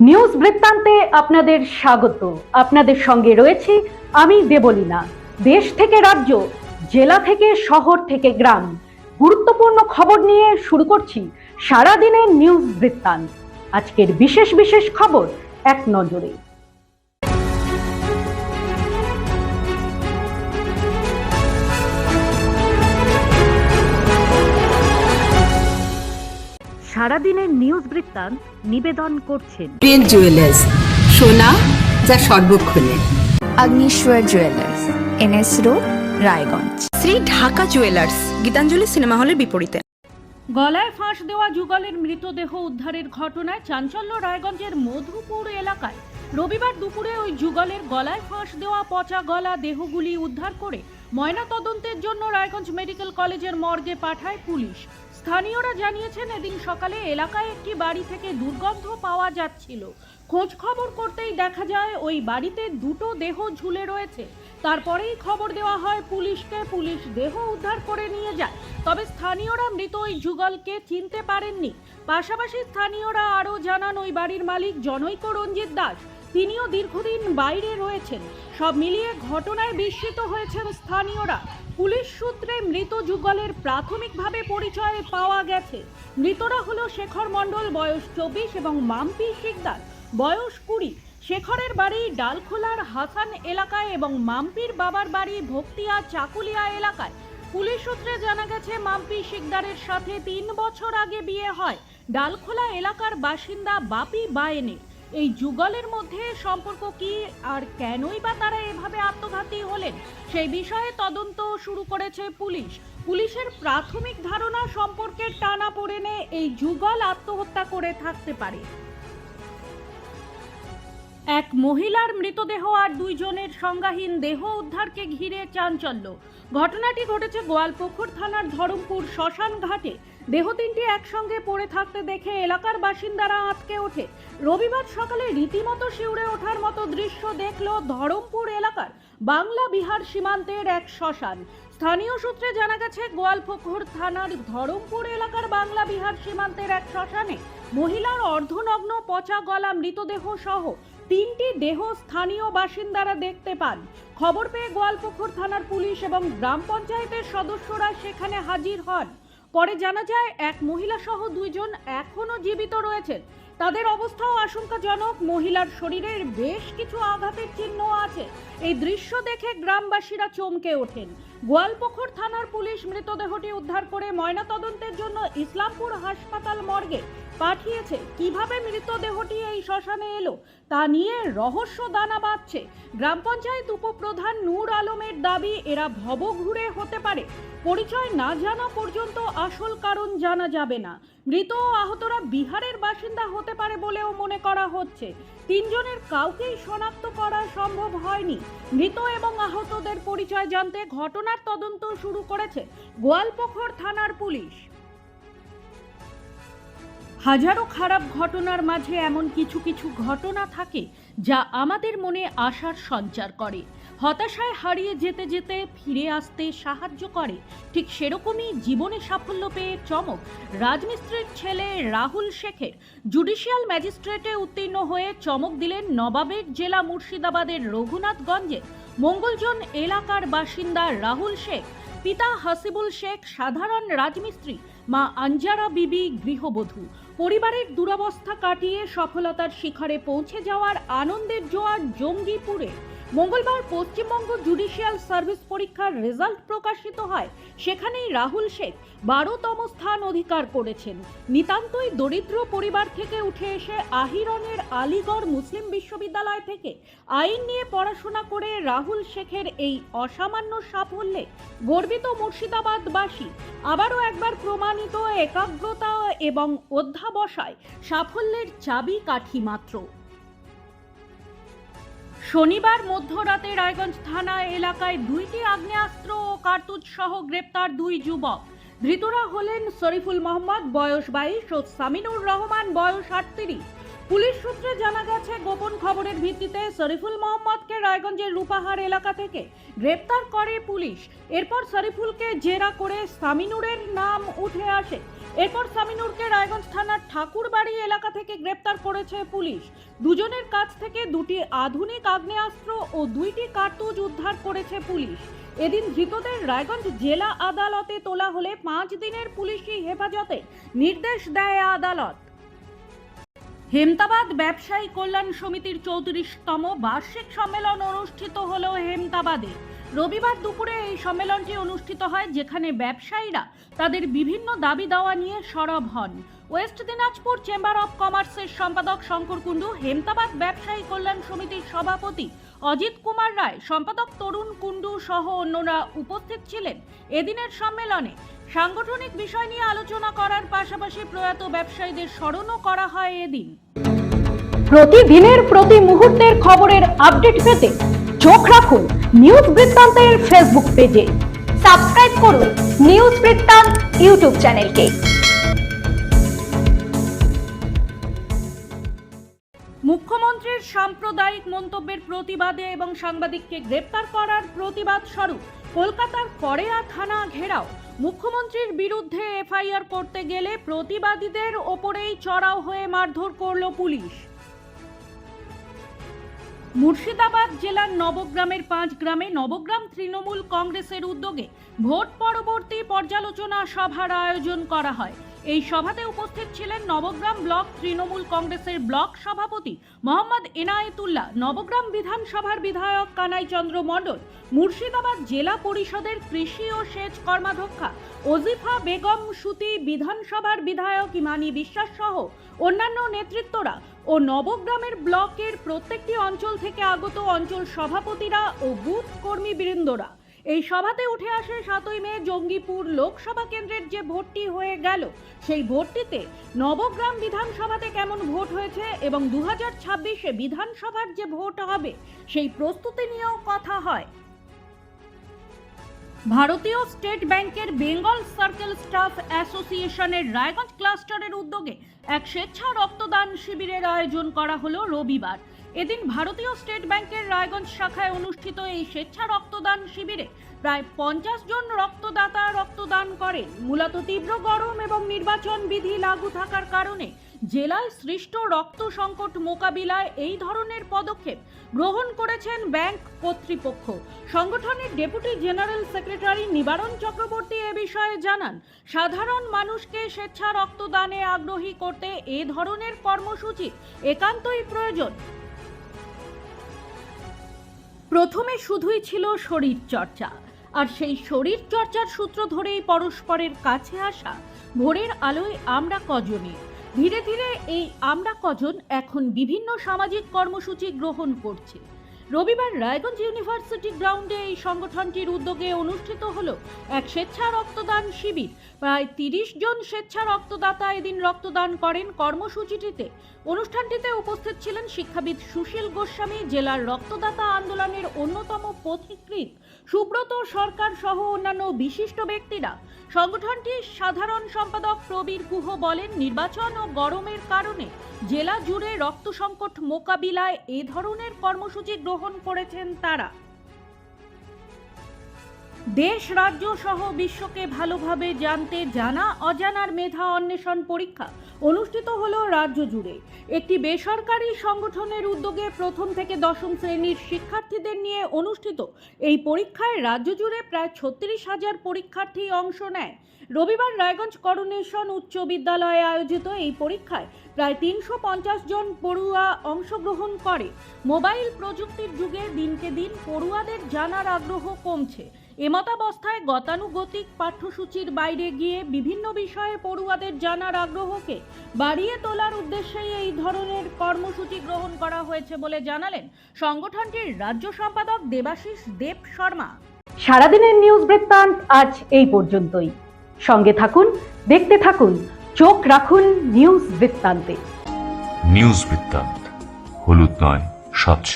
News বৃত্তান্তে আপনাদের স্বাগত। আপনাদের সঙ্গে রয়েছি আমি দেবলীনা। দেশ থেকে রাজ্য, জেলা থেকে শহর থেকে গ্রাম। গুরুত্বপূর্ণ খবর নিয়ে শুরু করছি সারাদিনের নিউজ বৃত্তান্ত। আজকের বিশেষ বিশেষ খবর এক নজরে। সারাদিনের নিউজ বৃত্তান্ত নিবেদন করছেন প্রিয়েল জুয়েলার্স সোনা যা সর্বক্ষণের Agnishwar jewellers NS road Raiganj. Shri Dhaka jewellers Gitanjali cinema হলের বিপরীতে। গলায় ফাঁস দেওয়া যুগলের মৃতদেহ উদ্ধারের ঘটনায় চাঞ্চল্য রায়গঞ্জের মধুপুর এলাকায়। রবিবার দুপুরে ওই যুগলের গলায় ফাঁস দেওয়া পচা গলা দেহগুলি উদ্ধার করে ময়না তদন্তের জন্য রায়গঞ্জ মেডিকেল কলেজের মর্গে পাঠায় পুলিশ। স্থানীয়রা জানিয়েছেন এদিন সকালে এলাকায় একটি বাড়ি থেকে দুর্গন্ধ পাওয়া যাচ্ছিল। খোঁজ খবর করতেই দেখা যায় ওই বাড়িতে দুটো দেহ ঝুলে রয়েছে। তারপরেই খবর দেওয়া হয় পুলিশকে। পুলিশ দেহ উদ্ধার করে নিয়ে যায়। তবে স্থানীয়রা মৃত ওই যুগলকে চিনতে পারেননি। পাশাপাশি স্থানীয়রা আরও জানান, ওই বাড়ির মালিক জনৈক রঞ্জিত দাস তিনিও দীর্ঘদিন বাইরে রয়েছেন। সব মিলিয়ে ঘটনায় বিস্মিত হয়েছেন স্থানীয়রা। পুলিশ সূত্রে মৃত যুগলের প্রাথমিকভাবে পরিচয় পাওয়া গেছে। মৃতরা হলো শেখর মণ্ডল, বয়স চব্বিশ, এবং মাম্পি শিকদার। বয়স কুড়ি। শেখরের বাড়ি ডালখোলার হাসান এলাকায় এবং মাম্পির বাবার বাড়ি ভক্তিয়া চাকুলিয়া এলাকায়। পুলিশ সূত্রে জানা গেছে, মাম্পি শিকদারের সাথে তিন বছর আগে বিয়ে হয়। ডালখোলা এলাকার বাসিন্দা বাপি বায়েনের এই যুগলের মধ্যে সম্পর্ক কি আর কেনই বা তারা এভাবে আত্মঘাতী হলেন? সেই বিষয়ে তদন্ত শুরু করেছে পুলিশ। পুলিশের প্রাথমিক ধারণা সম্পর্কের টানা পড়েনে এই যুগল আত্মহত্যা করে থাকতে পারে। এক মহিলার মৃতদেহ আর দুইজনের সংজ্ঞাহীন দেহ উদ্ধারকে ঘিরে চাঞ্চল্য। ঘটনাটি ঘটেছে গোয়ালপুকুর থানার ধরমপুর শ্মশান ঘাটে। দেহ তিনটি একসঙ্গে পড়ে থাকতে দেখে এলাকার বাসিন্দারা আটকে ওঠে। রবিবার সকালে রীতিমতো শিউরে ওঠার মতো দৃশ্য দেখল ধরমপুর এলাকার বাংলা বিহার সীমান্তের এক শ্মশান। স্থানীয় সূত্রে জানা গেছে, গোয়ালপুকুর থানার ধরমপুর এলাকার বাংলা বিহার সীমান্তের এক শ্মশানে মহিলার অর্ধনগ্ন পচা গলা মৃতদেহ সহ তিনটি দেহ স্থানীয় বাসিন্দারা দেখতে পান। খবর পেয়ে গোয়ালপুকুর থানার পুলিশ এবং গ্রাম পঞ্চায়েতের সদস্যরা সেখানে হাজির হন। পরে জানা যায়, এক মহিলা সহ দুইজন এখনও জীবিত রয়েছেন। তাদের অবস্থাও আশঙ্কাজনক। মহিলার শরীরের বেশ কিছু আঘাতের চিহ্ন আছে। এই দৃশ্য দেখে গ্রামবাসীরা চমকে ওঠেন। গোয়ালপোখর থানার পুলিশ মৃতদেহটি উদ্ধার করে ময়নাতদন্তের জন্য ইসলামপুর হাসপাতাল মর্গে পাঠিয়েছে। কীভাবে মৃতদেহটি এই শ্মশানে এলো, তা নিয়ে রহস্য দানা বাঁধছে। গ্রাম পঞ্চায়েত উপপ্রধান নূর আলমের দাবি, এরা ভবঘুরে হতে পারে। পরিচয় না জানা পর্যন্ত আসল কারণ জানা যাবে না। মৃত ও আহতরা বিহারের বাসিন্দা হতে পারে বলেও মনে করা হচ্ছে। তিনজনের কাউকেই শনাক্ত করা সম্ভব হয়নি। মৃত এবং আহতদের পরিচয় জানতে ঘটনার তদন্ত শুরু করেছে গোয়ালপুকুর থানার পুলিশ। হাজারো খারাপ ঘটনার মাঝে এমন কিছু কিছু ঘটনা থাকে যা আমাদের মনে আশার সঞ্চার করে। হতাশায় হারিয়ে যেতে যেতে ফিরে আসতে সাহায্য করে। ঠিক সেরকমই জীবনে সাফল্য পেয়ে চমক। রাজমিস্ত্রির ছেলে রাহুল শেখের জুডিশিয়াল ম্যাজিস্ট্রেটে উত্তীর্ণ হয়ে চমক দিলেন নবাবের জেলা মুর্শিদাবাদের রঘুনাথগঞ্জে মঙ্গলজন এলাকার বাসিন্দা রাহুল শেখ। পিতা হাসিবুল শেখ, সাধারণ রাজমিস্ত্রি, মা আঞ্জারা বিবি, গৃহবধূ। পরিবারের দুরবস্থা কাটিয়ে সফলতার শিখরে পৌঁছে যাওয়ার আনন্দের জোয়ার জঙ্গিপুরে। মঙ্গলবার পশ্চিমবঙ্গ জুডিশিয়াল সার্ভিস পরীক্ষার রেজাল্ট প্রকাশিত হয়। সেখানেই রাহুল শেখ বারোতম স্থান অধিকার করেছেন। নিতান্তই দরিদ্র পরিবার থেকে উঠে এসে আহিরনের আলিগড় মুসলিম বিশ্ববিদ্যালয় থেকে আইন নিয়ে পড়াশোনা করে রাহুল শেখের এই অসামান্য সাফল্যে গর্বিত মুর্শিদাবাদবাসী আবারও একবার প্রমাণিত একাগ্রতা এবং অধ্যাবসায় সাফল্যের চাবি কাঠি মাত্র। শনিবার মধ্যরাতে রায়গঞ্জ থানা এলাকায় দুইটি আগ্নেয়াস্ত্র ও কার্তুজ সহ গ্রেপ্তার দুই যুবক। ধৃতরা হলেন শরীফুল মোহাম্মদ, বয়স বাইশ, ও সামিনুর রহমান, বয়স আটত্রিশ। পুলিশ সূত্রে জানা গেছে, গোপন খবরের ভিত্তিতে শরীফুল মোহাম্মদকে রায়গঞ্জের রূপাহার এলাকা থেকে গ্রেপ্তার করে পুলিশ। এরপর শরীফুলকে জেরা করে সামিনুরের নাম উঠে আসে। এরপর সামিনুরকে রায়গঞ্জ থানার ঠাকুরবাড়ি এলাকা থেকে গ্রেপ্তার করেছে পুলিশ। দুজনের কাছ থেকে দুটি আধুনিক আগ্নেয়াস্ত্র ও দুইটি কার্তুজ উদ্ধার করেছে পুলিশ। এদিন ধৃতদের রায়গঞ্জ জেলা আদালতে তোলা হলে পাঁচ দিনের পুলিশি হেফাজতে নির্দেশ দেয় আদালত। হেমতাবাদ ব্যবসায়ী কল্যাণ সমিতির চৌত্রিশতম বার্ষিক সম্মেলন অনুষ্ঠিত হল হেমতাবাদে। রবিবার দুপুরে এই সম্মেলনটি অনুষ্ঠিত হয়, যেখানে ব্যবসায়ীরা তাদের বিভিন্ন দাবি দাওয়া নিয়ে সরব হন। ওয়েস্ট দিনাজপুর চেম্বার অব কমার্সের সম্পাদক শঙ্কর কুণ্ডু, হেমতাবাদ ব্যবসায়ী কল্যাণ সমিতির সভাপতি অজিত কুমার রায়, সম্পাদক তরুণ কুণ্ডু সহ অন্যরা উপস্থিত ছিলেন। এদিনের সম্মেলনে সাংগঠনিক বিষয় নিয়ে আলোচনা করার পাশাপাশি প্রয়াত ব্যবসায়ীদের স্মরণও করা হয় এদিন। প্রতিদিনের প্রতি মুহূর্তের খবরের আপডেট পেতে চোখ রাখুন নিউজ বৃত্তান্তের ফেসবুক পেজে। সাবস্ক্রাইব করুন নিউজ বৃত্তান্ত ইউটিউব চ্যানেলকে। মুখ্যমন্ত্রীর সাম্প্রদায়িক মন্তব্যের প্রতিবাদে এবং সাংবাদিককে গ্রেপ্তার করার প্রতিবাদ স্বরূপ কলকাতার করেয়া থানা ঘেরাও। মুখ্যমন্ত্রীর বিরুদ্ধে এফআইআর করতে গেলে প্রতিবাদীদের ওপরেই চড়াও হয়ে মারধর করল পুলিশ। মুর্শিদাবাদ জেলার নবগ্রামের পাঁচ গ্রামে নবগ্রাম তৃণমূল কংগ্রেসের উদ্যোগে ভোট পরবর্তী পর্যালোচনা সভার আয়োজন করা হয়। এই সভাতে উপস্থিত ছিলেন নবগ্রাম ব্লক তৃণমূল কংগ্রেসের ব্লক সভাপতি মোহাম্মদ এনায়েতুল্লাহ, নবগ্রাম বিধানসভার বিধায়ক কানাই চন্দ্র মণ্ডল, মুর্শিদাবাদ জেলা পরিষদের কৃষি ও সেচ কর্মাধ্যক্ষা ওজিফা বেগম সুতি, বিধানসভার বিধায়ক ইমানি বিশ্বাস সহ অন্যান্য নেতৃত্বরা ও নবগ্রামের ব্লকের প্রত্যেকটি অঞ্চল থেকে আগত অঞ্চল সভাপতিরা ও বুথ কর্মী বৃন্দরা। এই সভাতে উঠে আসে সাতই মে জঙ্গিপুর লোকসভা কেন্দ্রের যে ভোটটি হয়ে গেল, সেই ভোটটিতে নবগ্রাম বিধানসভাতে কেমন ভোট হয়েছে এবং দু হাজার ছাব্বিশে বিধানসভার যে ভোট হবে, সেই প্রস্তুতি নিয়েও কথা হয়। ভারতীয় স্টেট ব্যাংকের বেঙ্গল সার্কেল স্টাফ অ্যাসোসিয়েশনের রায়গঞ্জ ক্লাস্টারের উদ্যোগে এক স্বেচ্ছা রক্তদান শিবিরের আয়োজন করা হলো রবিবার। এদিন ভারতীয় স্টেট ব্যাংকের রায়গঞ্জ শাখায় অনুষ্ঠিত এই স্বেচ্ছা রক্তদান শিবিরে প্রায় পঞ্চাশ জন রক্তদাতা রক্তদান করেন। মূলত তীব্র গরম এবং নির্বাচন বিধি লাগু থাকার কারণে জেলায় সৃষ্ট রক্ত সংকট মোকাবিলায় এই ধরনের পদক্ষেপ গ্রহণ করেছেন ব্যাংক কর্তৃপক্ষ। সংগঠনের ডেপুটি জেনারেল সেক্রেটারি নিবারণ চক্রবর্তী এ বিষয়ে জানান, সাধারণ মানুষকে স্বেচ্ছা রক্তদানে আগ্রহী করতে এ ধরনের কর্মসূচি একান্তই প্রয়োজন। প্রথমে শুধুই ছিল শরীর চর্চা, আর সেই শরীর চর্চার সূত্র ধরেই পরস্পরের কাছে আসা, ভোরের আলোয় আমরা কজনে ধীরে ধীরে এই আমরা কজন এখন বিভিন্ন সামাজিক কর্মসূচি গ্রহণ করছে। রবিবার রায়গঞ্জ ইউনিভার্সিটি গ্রাউন্ডে এই সংগঠনটির উদ্যোগে অনুষ্ঠিত হলো এক স্বেচ্ছা রক্তদান শিবির। প্রায় তিরিশ জন স্বেচ্ছা রক্তদাতা এদিন রক্তদান করেন। কর্মসূচিটিতে অনুষ্ঠানটিতে উপস্থিত ছিলেন শিক্ষাবিদ সুশীল গোস্বামী, জেলার রক্তদাতা আন্দোলনের অন্যতম পথিকৃৎ সুব্রত সরকার সহ অন্যান্য বিশিষ্ট ব্যক্তিরা। সংগঠনটির সাধারণ সম্পাদক প্রবীর গুহ বলেন, নির্বাচন ও গরমের কারণে জেলা জুড়ে রক্ত সংকট মোকাবিলায় এ ধরনের কর্মসূচি গ্রহণ করেছেন তারা। দেশ, রাজ্য সহ বিশ্বকে ভালোভাবে জানতে জানা অজানার মেধা অন্বেষণ পরীক্ষা অনুষ্ঠিত হলো রাজ্য জুড়ে। একটি বেসরকারি সংগঠনের উদ্যোগে প্রথম থেকে দশম শ্রেণির শিক্ষার্থীদের নিয়ে অনুষ্ঠিত এই পরীক্ষায় রাজ্য জুড়ে প্রায় ছত্রিশ হাজার পরীক্ষার্থী অংশ নেয়। রবিবার রায়গঞ্জ করোনেশন উচ্চ বিদ্যালয়ে আয়োজিত এই পরীক্ষায় প্রায় তিনশো পঞ্চাশ জন পড়ুয়া অংশগ্রহণ করে। মোবাইল প্রযুক্তির যুগে দিনকে দিন পড়ুয়াদের জানার আগ্রহ কমছে। এমতাবস্থায় গতানুগতিক পাঠ্যসূচির বাইরে গিয়ে বিভিন্ন বিষয়ে পড়ুয়াদের জানার আগ্রহকে বাড়িয়ে তোলার উদ্দেশ্যেই এই ধরনের কর্মসূচি গ্রহণ করা হয়েছে বলে জানালেন সংগঠনটির রাজ্য সম্পাদক দেবাশিস দেব শর্মা। সারাদিনের নিউজ বৃত্তান্ত আজ এই পর্যন্তই। সঙ্গে থাকুন দেখতে থাকুন চোখ রাখুন নিউজ বৃত্তান্তে। নিউজ বৃত্তান্ত হলুদ নয় স্বচ্ছ।